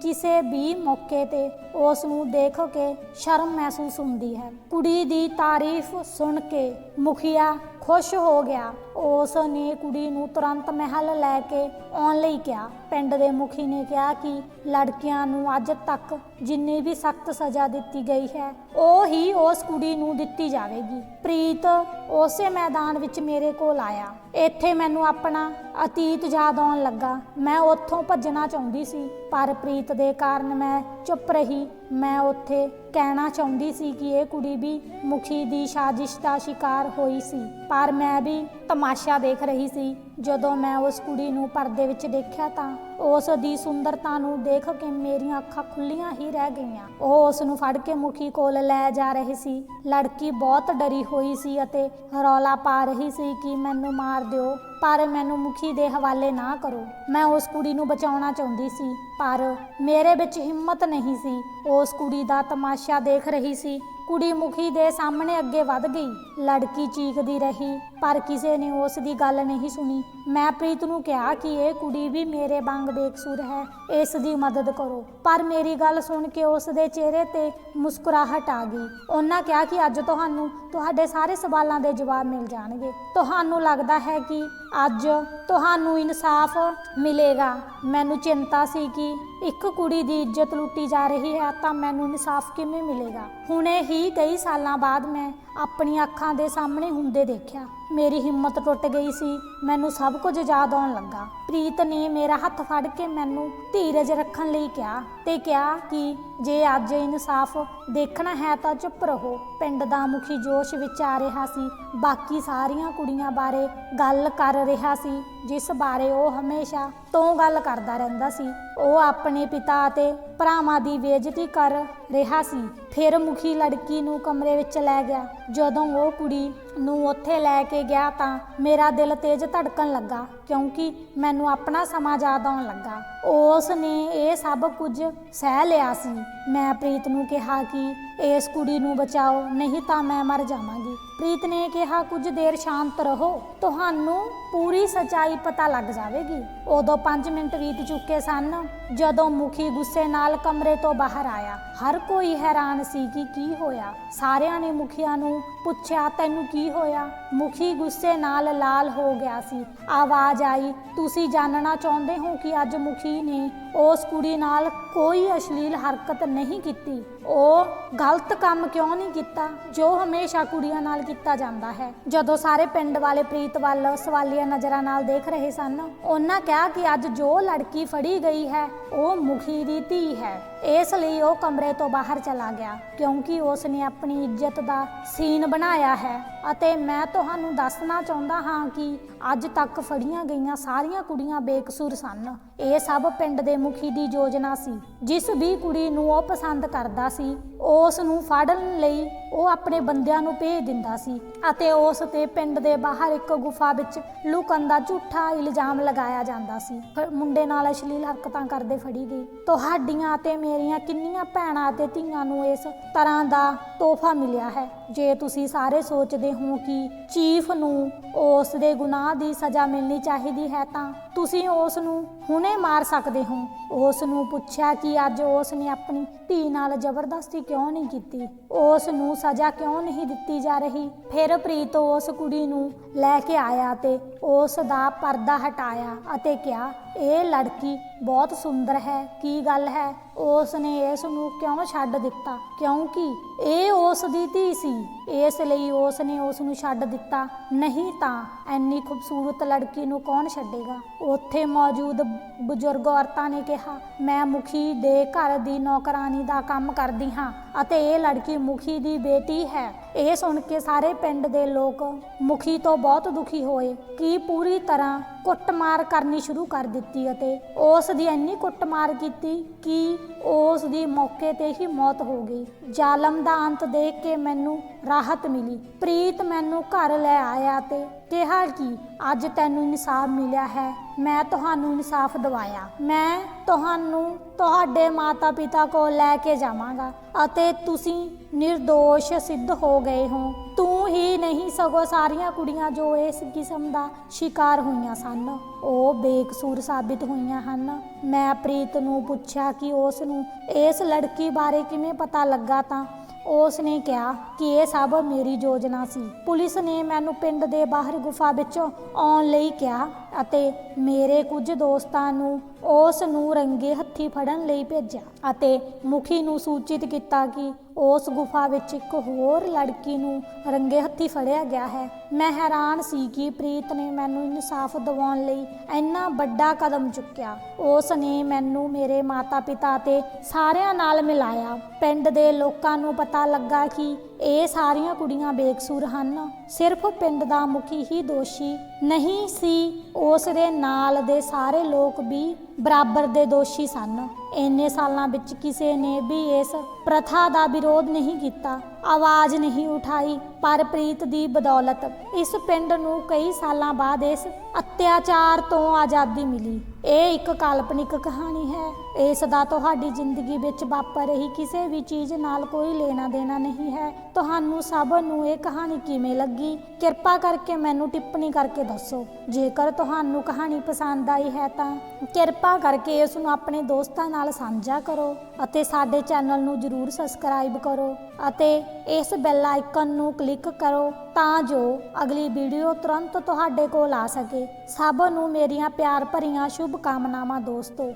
ਕਿਸੇ ਵੀ ਮੌਕੇ ਤੇ ਉਸ ਨੂੰ ਦੇਖ ਕੇ ਸ਼ਰਮ ਮਹਿਸੂਸ ਹੁੰਦੀ ਹੈ। ਕੁੜੀ ਦੀ ਤਾਰੀਫ ਸੁਣ ਕੇ ਮੁਖੀਆ ਖੁਸ਼ ਹੋ ਗਿਆ। ਉਸ ਨੇ ਕੁੜੀ ਨੂੰ ਤੁਰੰਤ ਮਹਿਲ ਲੈ ਕੇ ਆਉਣ ਲਈ ਕਿਹਾ। ਪਿੰਡ ਦੇ ਮੁਖੀ ਨੇ ਕਿਹਾ ਕਿ ਲੜਕੀਆਂ ਨੂੰ ਅੱਜ ਤੱਕ ਜਿੰਨੀ ਵੀ ਸਖਤ ਸਜ਼ਾ ਦਿੱਤੀ ਗਈ ਹੈ, ਉਹ ਹੀ ਉਸ ਕੁੜੀ ਨੂੰ ਦਿੱਤੀ ਜਾਵੇਗੀ। ਪ੍ਰੀਤ ਉਸੇ ਮੈਦਾਨ ਵਿੱਚ ਮੇਰੇ ਕੋਲ ਆਇਆ। ਇੱਥੇ ਮੈਨੂੰ ਆਪਣਾ ਅਤੀਤ ਯਾਦ ਆਉਣ ਲੱਗਾ। ਮੈਂ ਉੱਥੋਂ ਭੱਜਣਾ ਚਾਹੁੰਦੀ ਸੀ, ਪਰ ਪ੍ਰੀਤ ਦੇ ਕਾਰਨ ਮੈਂ ਚੁੱਪ ਰਹੀ। ਮੈਂ ਉੱਥੇ ਕਹਿਣਾ ਚਾਹੁੰਦੀ ਸੀ ਕਿ ਇਹ ਕੁੜੀ ਵੀ ਮੁਖੀ ਦੀ ਸਾਜ਼ਿਸ਼ ਦਾ ਸ਼ਿਕਾਰ ਹੋਈ ਸੀ। ਪਰ ਮੈਂ ਵੀ ਤਮਾਸ਼ਾ ਦੇਖ ਰਹੀ ਸੀ। ਜਦੋਂ ਮੈਂ ਉਸ ਕੁੜੀ ਨੂੰ ਪਰਦੇ ਵਿੱਚ ਦੇਖਿਆ ਤਾਂ ਉਸ ਦੀ ਸੁੰਦਰਤਾ ਨੂੰ ਦੇਖ ਕੇ ਮੇਰੀਆਂ ਅੱਖਾਂ ਖੁੱਲੀਆਂ ਹੀ ਰਹਿ ਗਈਆਂ। ਉਹ ਉਸ ਨੂੰ ਫੜ ਕੇ ਮੁਖੀ ਕੋਲ ਲੈ ਜਾ ਰਹੀ ਸੀ। ਲੜਕੀ ਬਹੁਤ ਡਰੀ ਹੋਈ ਸੀ ਅਤੇ ਰੌਲਾ ਪਾ ਰਹੀ ਸੀ ਕਿ ਮੈਨੂੰ ਮਾਰ ਦਿਓ, ਪਰ ਮੈਨੂੰ ਮੁਖੀ ਦੇ ਹਵਾਲੇ ਨਾ ਕਰੋ। ਮੈਂ ਉਸ ਕੁੜੀ ਨੂੰ ਬਚਾਉਣਾ ਚਾਹੁੰਦੀ ਸੀ, ਪਰ ਮੇਰੇ ਵਿੱਚ ਹਿੰਮਤ ਨਹੀਂ ਸੀ। ਉਸ ਕੁੜੀ ਦਾ ਤਮਾਸ਼ਾ ਦੇਖ ਰਹੀ ਸੀ। ਕੁੜੀ ਮੁਖੀ ਦੇ ਸਾਹਮਣੇ ਅੱਗੇ ਵੱਧ ਗਈ। ਲੜਕੀ ਚੀਕਦੀ ਰਹੀ। ਪਰ ਕਿਸੇ ਨੇ ਉਸ ਦੀ ਗੱਲ ਨਹੀਂ ਸੁਣੀ। ਮੈਂ ਪ੍ਰੀਤ ਨੂੰ ਕਿਹਾ ਕਿ ਇਹ ਕੁੜੀ ਵੀ ਮੇਰੇ ਵਾਂਗ ਬੇਕਸੂਰ ਹੈ, ਇਸ ਦੀ ਮਦਦ ਕਰੋ। ਪਰ ਮੇਰੀ ਗੱਲ ਸੁਣ ਕੇ ਉਸ ਦੇ ਚਿਹਰੇ ਤੇ ਮੁਸਕਰਾਹਟ ਆ ਗਈ। ਉਹਨਾਂ ਕਿਹਾ ਕਿ ਅੱਜ ਤੁਹਾਨੂੰ, ਤੁਹਾਡੇ ਸਾਰੇ ਸਵਾਲਾਂ ਦੇ ਜਵਾਬ ਮਿਲ ਜਾਣਗੇ। ਤੁਹਾਨੂੰ ਲੱਗਦਾ ਹੈ ਕਿ ਅੱਜ ਤੁਹਾਨੂੰ ਇਨਸਾਫ ਮਿਲੇਗਾ। ਮੈਨੂੰ ਚਿੰਤਾ ਸੀ ਕਿ ਇੱਕ ਕੁੜੀ ਦੀ ਇੱਜ਼ਤ ਲੁੱਟੀ ਜਾ ਰਹੀ ਹੈ ਤਾਂ ਮੈਨੂੰ ਇਨਸਾਫ ਕਿਵੇਂ ਮਿਲੇਗਾ? ਹੁਣੇ ਹੀ ਕਈ ਸਾਲਾਂ ਬਾਅਦ ਮੈਂ ਆਪਣੀਆਂ ਅੱਖਾਂ ਦੇ ਸਾਹਮਣੇ ਹੁੰਦੇ ਦੇਖਿਆ। ਮੇਰੀ ਹਿੰਮਤ ਟੁੱਟ ਗਈ ਸੀ। ਮੈਨੂੰ ਸਭ ਕੁਝ ਯਾਦ ਆਉਣ ਲੱਗਾ। ਪ੍ਰੀਤ ਨੇ ਮੇਰਾ ਹੱਥ ਫੜ ਕੇ ਮੈਨੂੰ ਧੀਰਜ ਰੱਖਣ ਲਈ ਕਿਹਾ ਤੇ ਕਿਹਾ ਕਿ ਜੇ ਅੱਜ ਇਨਸਾਫ ਦੇਖਣਾ ਹੈ ਤਾਂ ਚੁੱਪ ਰਹੋ। ਪਿੰਡ ਦਾ ਮੁਖੀ ਜੋਸ਼ ਵਿੱਚ ਆ ਰਿਹਾ ਸੀ। ਬਾਕੀ ਸਾਰੀਆਂ ਕੁੜੀਆਂ ਬਾਰੇ ਗੱਲ ਕਰ ਰਿਹਾ ਸੀ, ਜਿਸ ਬਾਰੇ ਉਹ ਹਮੇਸ਼ਾ ਤੋਂ ਗੱਲ ਕਰਦਾ ਰਹਿੰਦਾ ਸੀ। ਉਹ ਆਪਣੇ ਪਿਤਾ ਅਤੇ ਭਰਾਵਾਂ ਦੀ ਬੇਇੱਜ਼ਤੀ ਕਰ ਰਿਹਾ ਸੀ। ਫਿਰ ਮੁਖੀ ਲੜਕੀ ਨੂੰ ਕਮਰੇ ਵਿੱਚ ਲੈ ਗਿਆ। ਜਦੋਂ ਉਹ ਕੁੜੀ ਨੂੰ ਉੱਥੇ ਲੈ ਕੇ ਗਿਆ ਤਾਂ ਮੇਰਾ ਦਿਲ ਤੇਜ਼ ਧੜਕਣ ਲੱਗਾ। ਕਿਉਂਕਿ ਮੈਨੂੰ ਆਪਣਾ ਸਮਾਂ ਯਾਦ ਆਉਣ ਲੱਗਾ। ਉਸ ਨੇ ਇਹ ਸਭ ਕੁਝ ਸਹਿ ਲਿਆ ਸੀ। ਮੈਂ ਪ੍ਰੀਤ ਨੂੰ ਕਿਹਾ ਕਿ ਇਸ ਕੁੜੀ ਨੂੰ ਬਚਾਓ, ਨਹੀਂ ਤਾਂ ਮੈਂ ਮਰ ਜਾਵਾਂਗੀ। ਪ੍ਰੀਤ ਨੇ ਕਿਹਾ, ਕੁਝ ਦੇਰ ਸ਼ਾਂਤ ਰਹੋ, ਤੁਹਾਨੂੰ ਪੂਰੀ ਸਚਾਈ ਪਤਾ ਲੱਗ ਜਾਵੇਗੀ। ਉਦੋਂ 5 ਮਿੰਟ ਬੀਤ ਚੁੱਕੇ ਸਨ, ਜਦੋਂ ਮੁਖੀ ਗੁੱਸੇ ਨਾਲ ਕਮਰੇ ਤੋਂ ਬਾਹਰ ਆਇਆ। ਹਰ ਕੋਈ ਹੈਰਾਨ ਸੀ ਕਿ ਕੀ ਹੋਇਆ। ਸਾਰਿਆਂ ਨੇ ਮੁਖੀਆ ਨੂੰ ਪੁੱਛਿਆ, ਤੈਨੂੰ ਕੀ ਹੋਇਆ? ਮੁਖੀ ਗੁੱਸੇ ਨਾਲ ਲਾਲ ਹੋ ਗਿਆ ਸੀ। ਆਵਾਜ਼ ਆਈ, ਤੁਸੀਂ ਜਾਣਨਾ ਚਾਹੁੰਦੇ ਹੋ ਕਿ ਅੱਜ ਮੁਖੀ ਨੇ ਉਸ ਕੁੜੀ ਨਾਲ ਕੋਈ ਅਸ਼ਲੀਲ ਹਰਕਤ ਨਹੀਂ ਕੀਤੀ? ਉਹ ਗਲਤ ਕੰਮ ਕਿਉਂ ਨਹੀਂ ਕੀਤਾ, ਜੋ ਹਮੇਸ਼ਾ ਕੁੜੀਆਂ ਨਾਲ ਕੀਤਾ ਜਾਂਦਾ ਹੈ। ਜਦੋਂ ਸਾਰੇ ਪਿੰਡ ਵਾਲੇ ਪ੍ਰੀਤ ਵੱਲ, ਸਵਾਲੀਆ ਨਜ਼ਰਾਂ ਨਾਲ ਦੇਖ ਰਹੇ ਸਨ, ਉਹਨਾਂ ਕਿਹਾ ਕਿ ਅੱਜ ਜੋ ਲੜਕੀ ਫੜੀ ਗਈ ਹੈ, ਉਹ ਮੁਖੀ ਦੀ ਧੀ ਹੈ। ਇਸ ਲਈ ਉਹ ਕਮਰੇ ਤੋਂ ਬਾਹਰ ਚਲਾ ਗਿਆ, ਕਿਉਂਕਿ ਉਸ ਨੇ ਆਪਣੀ ਇੱਜ਼ਤ ਦਾ ਸੀਨ ਬਣਾਇਆ ਹੈ। ਅਤੇ ਮੈਂ ਤੁਹਾਨੂੰ ਦੱਸਣਾ ਚਾਹੁੰਦਾ ਹਾਂ ਕਿ ਅੱਜ ਤੱਕ ਫੜੀਆਂ ਗਈਆਂ ਸਾਰੀਆਂ ਕੁੜੀਆਂ ਬੇਕਸੂਰ ਸਨ। ਇਹ ਸਭ ਪਿੰਡ ਦੇ ਮੁਖੀ ਦੀ ਯੋਜਨਾ ਸੀ। ਜਿਸ ਵੀ ਕੁੜੀ ਨੂੰ ਉਹ ਪਸੰਦ ਕਰਦਾ ਸੀ, ਉਸ ਨੂੰ ਫੜਨ ਲਈ ਉਹ ਆਪਣੇ ਬੰਦਿਆਂ ਨੂੰ ਭੇਜ ਦਿੰਦਾ ਸੀ ਅਤੇ ਉਸ ਤੇ ਪਿੰਡ ਦੇ ਬਾਹਰ ਇੱਕ ਗੁਫਾ ਵਿੱਚ ਲੁਕਣ ਦਾ ਝੂਠਾ ਇਲਜ਼ਾਮ ਲਗਾਇਆ ਜਾਂਦਾ ਸੀ। ਫਿਰ ਮੁੰਡੇ ਨਾਲ ਅਸ਼ਲੀਲ ਹਰਕਤਾਂ ਕਰਦੇ ਫੜੀ ਗਈ। ਤੁਹਾਡੀਆਂ ਅਤੇ ਮੇਰੀਆਂ ਕਿੰਨੀਆਂ ਭੈਣਾਂ ਅਤੇ ਧੀਆਂ ਨੂੰ ਇਸ ਤਰ੍ਹਾਂ ਦਾ ਤੋਹਫਾ ਮਿਲਿਆ ਹੈ? ਜੇ ਤੁਸੀਂ ਸਾਰੇ ਸੋਚਦੇ ਹੋ ਕਿ ਚੀਫ ਨੂੰ ਉਸ ਦੇ ਗੁਨਾਹ ਦੀ ਸਜ਼ਾ ਮਿਲਣੀ ਚਾਹੀਦੀ ਹੈ ਤਾਂ ਤੁਸੀਂ ਉਸ ਨੂੰ ਹੁਣੇ ਮਾਰ ਸਕਦੇ ਹੋ। ਉਸ ਨੂੰ ਪੁੱਛਿਆ ਕਿ ਅੱਜ ਉਸ ਨੇ ਆਪਣੀ ਧੀ ਨਾਲ ਜ਼ਬਰਦਸਤੀ ਕਿਉਂ ਨਹੀਂ ਕੀਤੀ? ਉਸ ਨੂੰ ਸਜ਼ਾ ਕਿਉਂ ਨਹੀਂ ਦਿੱਤੀ ਜਾ ਰਹੀ? ਫਿਰ ਪ੍ਰੀਤ ਉਸ ਕੁੜੀ ਨੂੰ ਲੈ ਕੇ ਆਇਆ ਤੇ ਉਸ ਦਾ ਪਰਦਾ ਹਟਾਇਆ ਅਤੇ ਕਿਹਾ ਇਹ ਲੜਕੀ ਬਹੁਤ ਸੁੰਦਰ ਹੈ, ਕੀ ਗੱਲ ਹੈ? ਉਸ ਨੇ ਇਸ ਨੂੰ ਕਿਉਂ ਛੱਡ ਦਿੱਤਾ? ਕਿਉਂਕਿ ਇਹ ਉਸ ਦੀ ਧੀ ਸੀ। ਇਸ ਲਈ ਉਸ ਨੇ ਉਸ ਨੂੰ ਛੱਡ ਦਿੱਤਾ। ਨਹੀਂ ਤਾਂ ਐਨੀ ਖੂਬਸੂਰਤ ਲੜਕੀ ਨੂੰ ਕੌਣ ਛੱਡੇਗਾ? ਉੱਥੇ ਮੌਜੂਦ ਬਜ਼ੁਰਗ ਔਰਤਾਂ ਨੇ ਕਿਹਾ, ਮੈਂ ਮੁਖੀ ਦੇ ਘਰ ਦੀ ਨੌਕਰਾਨੀ ਦਾ ਕੰਮ ਕਰਦੀ ਹਾਂ। ਅਤੇ ਇਹ ਲੜਕੀ ਮੁਖੀ ਦੀ ਬੇਟੀ ਹੈ। ਇਹ ਸੁਣ ਕੇ ਸਾਰੇ ਪਿੰਡ ਦੇ ਲੋਕ ਮੁਖੀ ਤੋਂ ਬਹੁਤ ਦੁਖੀ ਹੋਏ ਕਿ ਪੂਰੀ ਤਰ੍ਹਾਂ ਕੁੱਟਮਾਰ ਕਰਨੀ ਸ਼ੁਰੂ ਕਰ ਦਿੱਤੀ ਅਤੇ ਉਸ ਦੀ ਇੰਨੀ ਕੁੱਟਮਾਰ ਕੀਤੀ ਕਿ ਉਸ ਦੀ ਮੌਕੇ ਤੇ ਹੀ ਮੌਤ ਹੋ ਗਈ। ਜ਼ਾਲਮ ਦਾ ਅੰਤ ਦੇਖ ਕੇ ਮੈਨੂੰ ਰਾਹਤ ਮਿਲੀ। ਪ੍ਰੀਤ ਮੈਨੂੰ ਘਰ ਲੈ ਆਇਆ ਤੇ ਕਿਹਾ ਕਿ ਅੱਜ ਤੈਨੂੰ ਇਨਸਾਫ ਮਿਲਿਆ ਹੈ। ਮੈਂ ਤੁਹਾਨੂੰ ਇਨਸਾਫ ਦਿਵਾਇਆ। ਮੈਂ ਤੁਹਾਨੂੰ ਤੁਹਾਡੇ ਮਾਤਾ-ਪਿਤਾ ਕੋਲ ਲੈ ਕੇ ਜਾਵਾਂਗਾ ਅਤੇ ਤੁਸੀਂ નિર્ਦੋਸ਼ ਸਿੱਧ ਹੋ ਗਏ ਹੋ। ਤੂੰ ਹੀ ਨਹੀਂ ਸਗੋਂ ਸਾਰੀਆਂ ਕੁੜੀਆਂ ਜੋ ਇਸ ਕਿਸਮ ਦਾ ਸ਼ਿਕਾਰ ਹੋਈਆਂ ਸਨ, ਉਹ ਬੇਕਸੂਰ ਸਾਬਿਤ ਹੋਈਆਂ ਹਨ। ਮੈਂ ਪ੍ਰੀਤ ਨੂੰ ਪੁੱਛਿਆ ਕਿ ਉਸ ਨੂੰ ਇਸ ਲੜਕੀ ਬਾਰੇ ਕਿਵੇਂ ਪਤਾ ਲੱਗਾ ਤਾਂ ਉਸ ਨੇ ਕਿਹਾ ਕਿ ਇਹ ਸਭ ਮੇਰੀ ਯੋਜਨਾ ਸੀ। ਪੁਲਿਸ ਨੇ ਮੈਨੂੰ ਪਿੰਡ ਦੇ ਬਾਹਰ ਗੁਫਾ ਵਿੱਚੋਂ ਆਉਣ ਲਈ ਕਿਹਾ ਅਤੇ ਮੇਰੇ ਕੁਝ ਦੋਸਤਾਂ ਨੂੰ ਉਸ ਨੂੰ ਰੰਗੇ ਹੱਥੀ ਫੜਨ ਲਈ ਭੇਜਿਆ ਅਤੇ ਮੁਖੀ ਨੂੰ ਸੂਚਿਤ ਕੀਤਾ ਕਿ ਉਸ ਗੁਫਾ ਵਿੱਚ ਇੱਕ ਹੋਰ ਲੜਕੀ ਨੂੰ ਰੰਗੇ ਹੱਥੀ ਫੜਿਆ ਗਿਆ ਹੈ। ਮੈਂ ਹੈਰਾਨ ਸੀ ਕਿ ਪ੍ਰੀਤ ਨੇ ਮੈਨੂੰ ਇਨਸਾਫ ਦਿਵਾਉਣ ਲਈ ਇੰਨਾ ਵੱਡਾ ਕਦਮ ਚੁੱਕਿਆ। ਉਸ ਨੇ ਮੈਨੂੰ ਮੇਰੇ ਮਾਤਾ-ਪਿਤਾ ਤੇ ਸਾਰਿਆਂ ਨਾਲ ਮਿਲਾਇਆ। ਪਿੰਡ ਦੇ ਲੋਕਾਂ ਨੂੰ ਪਤਾ ਲੱਗਾ ਕਿ ਇਹ ਸਾਰੀਆਂ ਕੁੜੀਆਂ ਬੇਕਸੂਰ ਹਨ। ਸਿਰਫ ਪਿੰਡ ਦਾ ਮੁਖੀ ਹੀ ਦੋਸ਼ੀ ਨਹੀਂ ਸੀ ਉਸ ਦੇ ਨਾਲ ਦੇ ਸਾਰੇ ਲੋਕ ਵੀ ਬਰਾਬਰ ਦੇ ਦੋਸ਼ੀ ਸਨ। ਇੰਨੇ ਸਾਲਾਂ ਵਿੱਚ ਕਿਸੇ ਨੇ ਵੀ ਇਸ ਪ੍ਰਥਾ ਦਾ ਵਿਰੋਧ ਨਹੀਂ ਕੀਤਾ। ਆਵਾਜ਼ ਨਹੀਂ ਉਠਾਈ, ਪਰ ਪ੍ਰੀਤ ਦੀ ਬਦੌਲਤ ਇਸ ਪਿੰਡ ਨੂੰ ਕਈ ਸਾਲਾਂ ਬਾਅਦ ਇਸ ਅਤਿਆਚਾਰ ਤੋਂ ਆਜ਼ਾਦੀ ਮਿਲੀ। ਇਹ ਇੱਕ ਕਾਲਪਨਿਕ ਕਹਾਣੀ ਹੈ। ਇਸ ਦਾ ਤੁਹਾਡੀ ਜ਼ਿੰਦਗੀ ਵਿੱਚ ਵਾਪਰ ਰਹੀ ਕਿਸੇ ਵੀ ਚੀਜ਼ ਨਾਲ ਕੋਈ ਲੈਣਾ ਦੇਣਾ ਨਹੀਂ ਹੈ। ਤੁਹਾਨੂੰ ਸਭ ਨੂੰ ਇਹ ਕਹਾਣੀ ਕਿਵੇਂ ਲੱਗੀ? ਕਿਰਪਾ ਕਰਕੇ ਮੈਨੂੰ ਟਿੱਪਣੀ ਕਰਕੇ ਦੱਸੋ। ਜੇਕਰ ਤੁਹਾਨੂੰ ਕਹਾਣੀ ਪਸੰਦ ਆਈ ਹੈ ਤਾਂ ਕਿਰਪਾ ਕਰਕੇ ਇਸ ਨੂੰ ਆਪਣੇ ਦੋਸਤਾਂ ਨਾਲ ਸਾਂਝਾ ਕਰੋ ਅਤੇ ਸਾਡੇ ਚੈਨਲ ਨੂੰ ਜਰੂਰ ਸਬਸਕ੍ਰਾਈਬ ਕਰੋ। ਅਤੇ ਇਸ ਬੈਲ ਆਈਕਨ ਨੂੰ ਕਲਿੱਕ ਕਰੋ ਤਾਂ ਜੋ ਅਗਲੀ ਵੀਡੀਓ ਤੁਰੰਤ ਤੁਹਾਡੇ ਕੋਲ ਆ ਸਕੇ। ਸਭ ਨੂੰ ਮੇਰੀਆਂ ਪਿਆਰ ਭਰੀਆਂ ਸ਼ੁਭ ਕਾਮਨਾਵਾਂ ਦੋਸਤੋ।